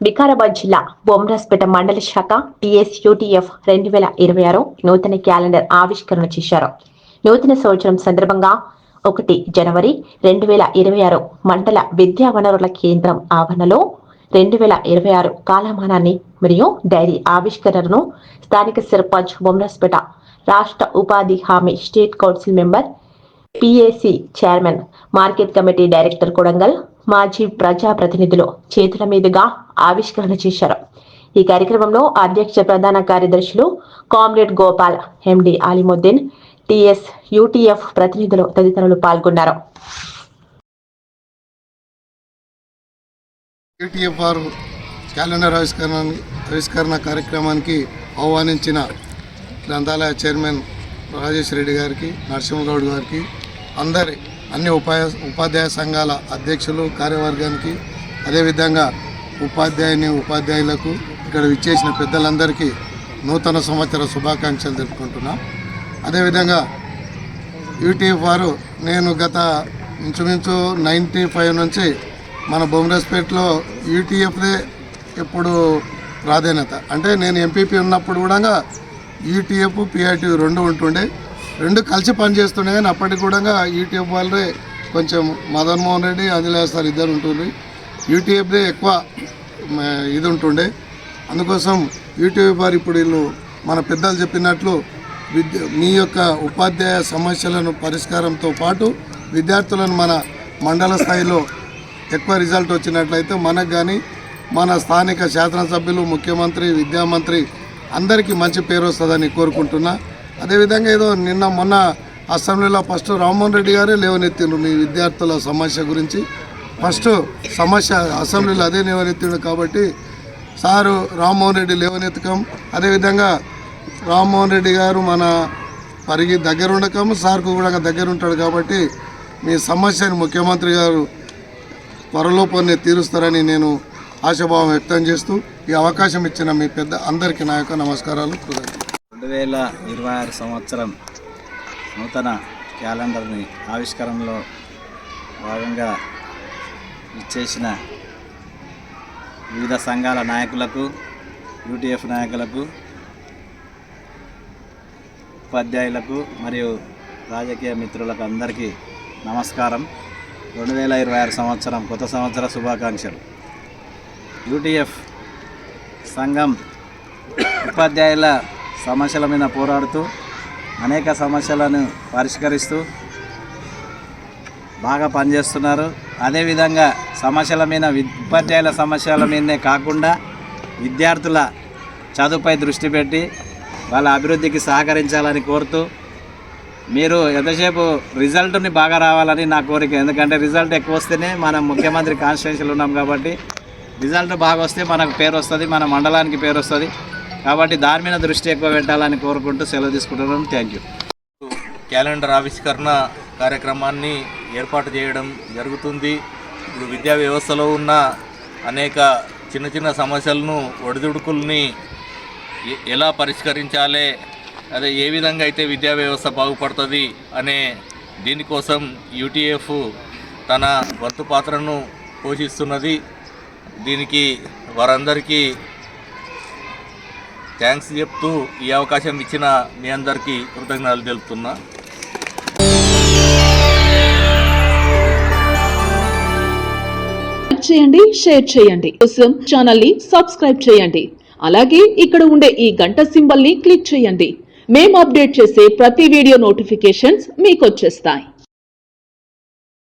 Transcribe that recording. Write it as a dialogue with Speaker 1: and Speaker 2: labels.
Speaker 1: వికారాబాద్ జిల్లా బొమ్రాస్పేట మండల శాఖ టిఎస్ యూటీఎఫ్ రెండు వేల ఇరవై ఆరు నూతన క్యాలెండర్ ఆవిష్కరణ చేశారు. నూతన సంవత్సరం సందర్భంగా ఒకటి జనవరి రెండు వేల ఇరవై ఆరు మండల విద్యా వనరుల కేంద్రం ఆవరణలో రెండు వేల ఇరవై ఆరు కాలమానాన్ని మరియు డైరీ ఆవిష్కరణను స్థానిక సర్పంచ్ బొమ్రాస్పేట రాష్ట్ర ఉపాధి హామీ state council member PAC chairman market committee director Kodangal మాజీ ప్రజాప్రతినిధులు చేతుల మీదుగా ఆవిష్కరణ చేశారు. ఈ కార్యక్రమంలో అధ్యక్ష ప్రధాన కార్యదర్శులు comrade Gopal MD Alimuddin TS UTF ప్రతినిధులు తదితరులు పాల్గొన్నారు.
Speaker 2: ఏటీఎఫ్ఆర్ క్యాలెండర్ ఆవిష్కరణ ఆవిష్కరణ కార్యక్రమానికి ఆహ్వానించిన గ్రంథాలయ చైర్మన్ రాజేష్ రెడ్డి గారికి నరసింహగౌడ్ గారికి అందరి అన్ని ఉపాయ ఉపాధ్యాయ సంఘాల అధ్యక్షులు కార్యవర్గానికి అదేవిధంగా ఉపాధ్యాయుని ఉపాధ్యాయులకు ఇక్కడ విచ్చేసిన పెద్దలందరికీ నూతన సంవత్సర శుభాకాంక్షలు తెలుపుకుంటున్నా. అదేవిధంగా యూటీఎఫ్ వారు నేను గత ఇంచుమించు నైంటీ ఫైవ్ నుంచి మన బొమ్మరాజ్పేటలో యూటీఎఫ్దే ఎప్పుడు ప్రాధాన్యత. అంటే నేను ఎంపీపీ ఉన్నప్పుడు కూడా యూటీఎఫ్ పిఆర్టీ రెండు ఉంటుండే. రెండు కలిసి పనిచేస్తుండే కానీ అప్పటికి కూడా యూటీఎఫ్ వాళ్ళే కొంచెం మదన్ మోహన్ రెడ్డి ఆంజనేయ సార్ ఇద్దరు ఉంటుంది యూటీఎఫ్దే ఎక్కువ ఇది ఉంటుండే. అందుకోసం యూటీఎఫ్ వారు ఇప్పుడు వీళ్ళు మన పెద్దలు చెప్పినట్లు విద్య మీ యొక్క ఉపాధ్యాయ సమస్యలను పరిష్కారంతో పాటు విద్యార్థులను మన మండల స్థాయిలో ఎక్కువ రిజల్ట్ వచ్చినట్లయితే మనకు కానీ మన స్థానిక శాసనసభ్యులు ముఖ్యమంత్రి విద్యామంత్రి అందరికీ మంచి పేరు వస్తుందని కోరుకుంటున్నా. అదేవిధంగా ఏదో నిన్న మొన్న అసెంబ్లీలో ఫస్ట్ రామ్మోహన్ రెడ్డి గారే లేవనెత్తిండ్రు మీ విద్యార్థుల సమస్య గురించి. ఫస్ట్ సమస్య అసెంబ్లీలో అదే లేవనెత్తిండు కాబట్టి సారు రామ్మోహన్ రెడ్డి లేవనెత్తకం. అదేవిధంగా రామ్మోహన్ రెడ్డి గారు మన పరిగి దగ్గర ఉండకం సార్కు కూడా దగ్గర ఉంటాడు కాబట్టి మీ సమస్యను ముఖ్యమంత్రి గారు త్వరలోపనే తీరుస్తారని నేను ఆశాభావం వ్యక్తం చేస్తూ ఈ అవకాశం ఇచ్చిన మీ పెద్ద అందరికీ నా యొక్క నమస్కారాలు. కృతజ్ఞతలు
Speaker 3: రెండు వేల ఇరవై ఆరు సంవత్సరం నూతన క్యాలెండర్ని ఆవిష్కరణలో భాగంగా ఇచ్చేసిన వివిధ సంఘాల నాయకులకు యూటీఎఫ్ నాయకులకు ఉపాధ్యాయులకు మరియు రాజకీయ మిత్రులకు అందరికీ నమస్కారం. రెండు వేల ఇరవై ఆరు సంవత్సరం కొత్త సంవత్సర శుభాకాంక్షలు. యూటీఎఫ్ సంఘం ఉపాధ్యాయుల సమస్యల మీద పోరాడుతూ అనేక సమస్యలను పరిష్కరిస్తూ బాగా పనిచేస్తున్నారు. అదేవిధంగా సమస్యల మీద వి- ఉపాధ్యాయుల సమస్యల మీదనే కాకుండా విద్యార్థుల చదువుపై దృష్టి పెట్టి వాళ్ళ అభివృద్ధికి సహకరించాలని కోరుతూ మీరు ఎంతసేపు రిజల్ట్ని బాగా రావాలని నా కోరిక. ఎందుకంటే రిజల్ట్ ఎక్కువ వస్తేనే మనం ముఖ్యమంత్రి కాన్స్టిట్యూన్సీలో ఉన్నాం కాబట్టి రిజల్ట్ బాగా వస్తే మనకు పేరు వస్తుంది మన మండలానికి పేరు వస్తుంది. కాబట్టి దాని మీద దృష్టి ఎక్కువ పెట్టాలని కోరుకుంటూ సెలవు తీసుకుంటున్నాను థ్యాంక్ యూ
Speaker 4: క్యాలెండర్ ఆవిష్కరణ కార్యక్రమాన్ని ఏర్పాటు చేయడం జరుగుతుంది. ఇప్పుడు విద్యా వ్యవస్థలో ఉన్న అనేక చిన్న చిన్న సమస్యలను ఒడిదుడుకుల్ని ఎలా పరిష్కరించాలి అదే ఏ విధంగా అయితే విద్యా వ్యవస్థ బాగుపడుతుంది అనే దీనికోసం యూటీఎఫ్ తన వంతు పాత్రను పోషిస్తున్నది. దీనికి వారందరికీ థ్యాంక్స్ చెప్తూ ఈ అవకాశం ఇచ్చిన మీ అందరికీ కృతజ్ఞతలు తెలుపుతున్నా.
Speaker 5: చేయండి షేర్ చేయండి. కోసం ఛానల్ని సబ్స్క్రైబ్ చేయండి. అలాగే ఇక్కడ ఉండే ఈ గంట సింబల్ని క్లిక్ చేయండి. మేము అప్డేట్ చేసే ప్రతి వీడియో నోటిఫికేషన్స్ మీకు వచ్చేస్తాయి.